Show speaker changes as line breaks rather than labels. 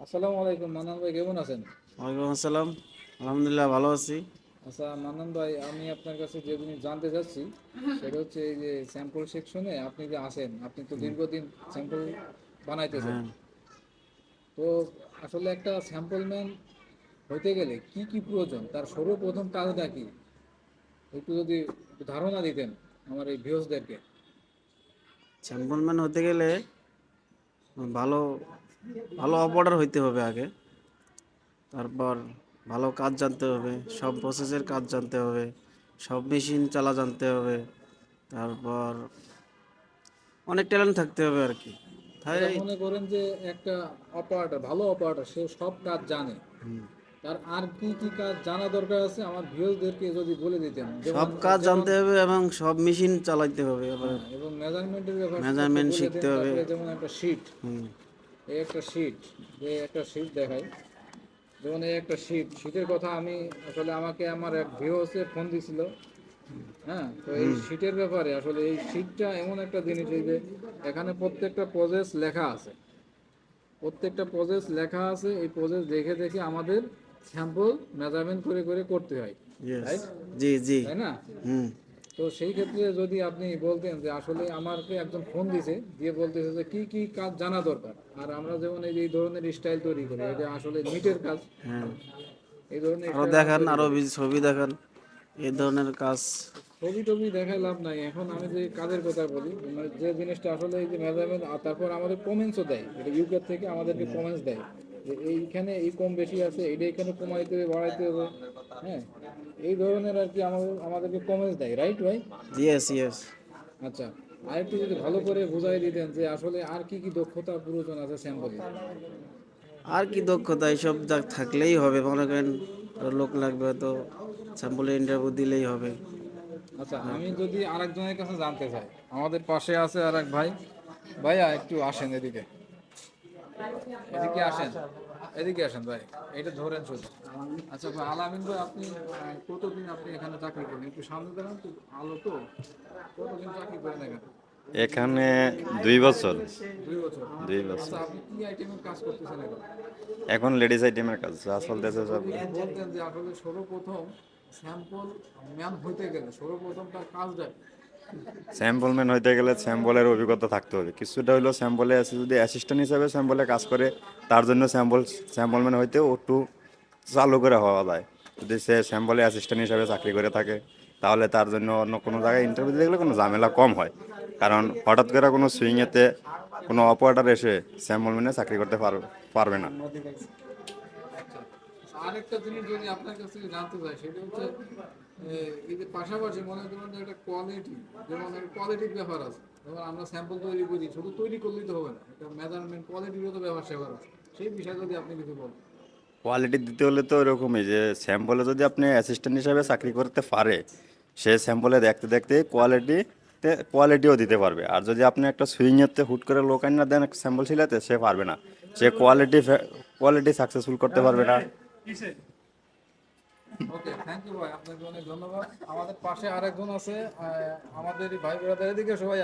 আসসালামু আলাইকুম মান্নান ভাই কেমন আছেন?
ওয়ালাইকুম আসসালাম। আলহামদুলিল্লাহ ভালো আছি।
আচ্ছা মান্নান ভাই আমি আপনার কাছে যে জিনিস জানতে চাচ্ছি সেটা হচ্ছে এই যে স্যাম্পল সেকশনে আপনি যে আসেন আপনি তো দীর্ঘদিন স্যাম্পল বানাইতেছেন।
হ্যাঁ।
তো আসলে একটা স্যাম্পল ম্যান হইতে গেলে কি কি প্রয়োজন? তার সর্বপ্রথম কাজটা কি? একটু যদি ধারণা দিতেন আমার এই ভিউসদেরকে
চ্যাম্পিয়ন হতে গেলে ভালো ভালো অপারেটর হইতে হবে আগে। তারপর ভালো কাজ জানতে হবে সব প্রসেসের কাজ জানতে হবে সব মেশিন চালা জানতে হবে তারপর অনেক ট্যালেন্ট থাকতে হবে আর কি। তাই
মনে করেন যে একটা অপারেটর ভালো অপারেটর সে সব কাজ জানে। তার আর কি কি কাজ জানা দরকার আছে? আমার ভিউসদেরকে যদি বলে দিতেন।
সব কাজ জানতে হবে এবং সব মেশিন চালাইতে হবে।
এবং মেজারমেন্টের ব্যাপার
Measurement শিখতে হবে।
যেমন একটা শিট
হুম।
এই একটা শিট যে একটা শিট দেখাই। যেমন এই একটা শিট শিটের কথা আমি আসলে আমাকে আমার এক ভিউসে ফোন দিছিল। হ্যাঁ তো এই শিটের ব্যাপারে আসলে এই শিটটা এমন একটা জিনিস এই যে এখানে প্রত্যেকটা প্রজেস লেখা আছে। প্রত্যেকটা প্রজেস লেখা আছে এই প্রজেস দেখে দেখে আমাদের স্যাম্পল মেজারমেন্ট করে করে করতে হয়।
জি জি।
তাই না?
হুম।
তো সেই ক্ষেত্রে যদি আপনি বলতেন যে আসলে আমাকে একজন ফোন দিছে দিয়ে বলতেছে যে কি কি কাজ জানা দরকার? আর আমরা যেমন এই যে এই ধরনের স্টাইল তৈরি করি এটা আসলে নিটের কাজ।
হ্যাঁ।
এই ধরনের
আরও দেখান আরও ছবি দেখান এই ধরনের কাজ।
ছবি টবি দেখাই লাভ নাই। এখন আমি যে কাজের কথা বলি মানে যে জিনিসটা আসলে এই যে মেজারমেন্ট আর তারপর আমাদের কমেন্টসও দেয়। এটা ইউকে থেকে আমাদেরকে কমেন্টস দেয়। যে এইখানে এই কম বেশি আছে এটা এখানে কমাইতে হবে বাড়াইতে হবে। হ্যাঁ এই ধরনের আর কি আমাদের আমাদেরকে কমেন্টস দেয় রাইট ভাই?
ইয়েস ইয়েস
আচ্ছা আর একটু যদি ভালো করে বুঝাই দিতেন যে আসলে আর কি কি দক্ষতা প্রয়োজন আছে স্যাম্পলে।
আর কি দক্ষতা এইসব যা থাকলেই হবে। মনে করেন লোক লাগবে তো স্যাম্পলে ইন্টারভিউ দিলেই হবে।
আচ্ছা আমি যদি আরেকজনের কাছে জানতে চাই আমাদের পাশে আছে আর এক ভাই। ভাইয়া একটু আসেন এদিকে। এদিকে আসেন। এদিকে আসেন ভাই এটা ধরেন শুধু। আচ্ছা ভাই আলামিন ভাই আপনি কতদিন আপনি এখানে চাকরি করেন? একটু সামনে দেখান তো আলো তো। কতদিন চাকরি করেন এখানে?
এখানে দুই বছর।
দুই বছর।
দুই বছর।
আচ্ছা আপনি কি আইটেমের কাজ করতেছেন এখন?
লেডিস আইটেমের কাজ
আসলে সর্বপ্রথম স্যাম্পল ম্যান হইতে গেলে সর্বপ্রথম তার কাজটা কি?
স্যাম্পল ম্যান হইতে গেলে স্যাম্পলের অভিজ্ঞতা থাকতে হবে। কিছুটা হইল স্যাম্পলে আছে যদি অ্যাসিস্ট্যান্ট হিসাবে স্যাম্পলে কাজ করে, তার জন্য স্যাম্পল স্যাম্পল ম্যান হইতে একটু চালু করে হওয়া যায়। যদি সে স্যাম্পলে অ্যাসিস্ট্যান্ট হিসাবে চাকরি করে থাকে, তাহলে তার জন্য অন্য কোনো জায়গায় ইন্টারভিউ দিতে গেলে কোনো ঝামেলা কম হয়। কারণ হঠাৎ করে কোনো সুইংয়েতে কোনো অপারেটার এসে স্যাম্পল ম্যানে চাকরি করতে পারবে পারবে না।
আরেকটা জিনিস যদি আপনার কাছ থেকে জানতে চাই, সেটা হচ্ছে এই পাশাপাশি মনে করেন যে একটা কোয়ালিটি যেমন কোয়ালিটির ব্যাপার আছে। যেমন আমরা স্যাম্পল তৈরি করি, শুধু তৈরি করলেই তো হবে না, একটা মেজারমেন্ট কোয়ালিটিরও তো আছে। সেই বিষয়ে যদি আপনি কিছু বলেন।
কোয়ালিটি দিতে হলে তো এরকমই যে স্যাম্পলে যদি আপনি অ্যাসিস্ট্যান্ট হিসাবে চাকরি করতে পারে, সে স্যাম্পলে দেখতে দেখতে কোয়ালিটিতে কোয়ালিটিও দিতে পারবে। আর যদি আপনি একটা সুইংয়েতে হুট করে লোক না দেন স্যাম্পল ছিলাতে, সে পারবে না। সে কোয়ালিটি কোয়ালিটি সাকসেসফুল করতে পারবে না।
ওকে থ্যাংক ইউ ভাই। আপনাকে অনেক ধন্যবাদ। আমাদের পাশে আরেকজন আছে আমাদের ভাই ব্রাদার এদিকে সবাই